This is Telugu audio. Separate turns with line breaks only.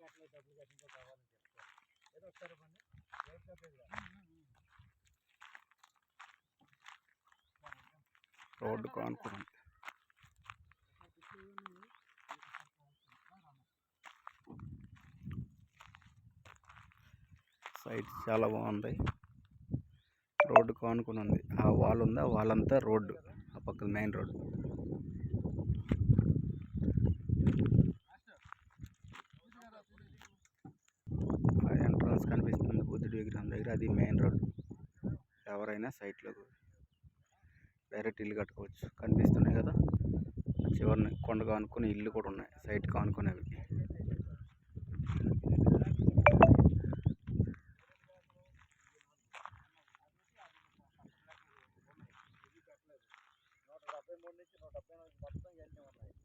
డబ్బులు కట్టలేదు డబ్బులు కట్టిందో కావాలని చెప్తారు. ఏదో ఒకసారి ఇవ్వండి. రేట్
రోడ్డు కానుకుని సైట్ చాలా బాగుంది. రోడ్డు కానుకుని ఉంది. ఆ వాల్ ఉంది? ఆ వాల్ అంతా రోడ్డు. ఆ పక్కన మెయిన్ రోడ్డు. ఆ కనిపిస్తుంది బుద్ధుడి విగ్రహం దగ్గర. అది మెయిన్ రోడ్. ఎవరైనా సైట్లో డైరెక్ట్ ఇల్లు కట్టుకోవచ్చు. కనిపిస్తున్నాయి కదా? చివరిని కొండ కానుకొని ఇల్లు కూడా ఉన్నాయి. సైట్ కానుకునేవి.
నూట డెబ్బై మూడు నుంచి నూట డెబ్బై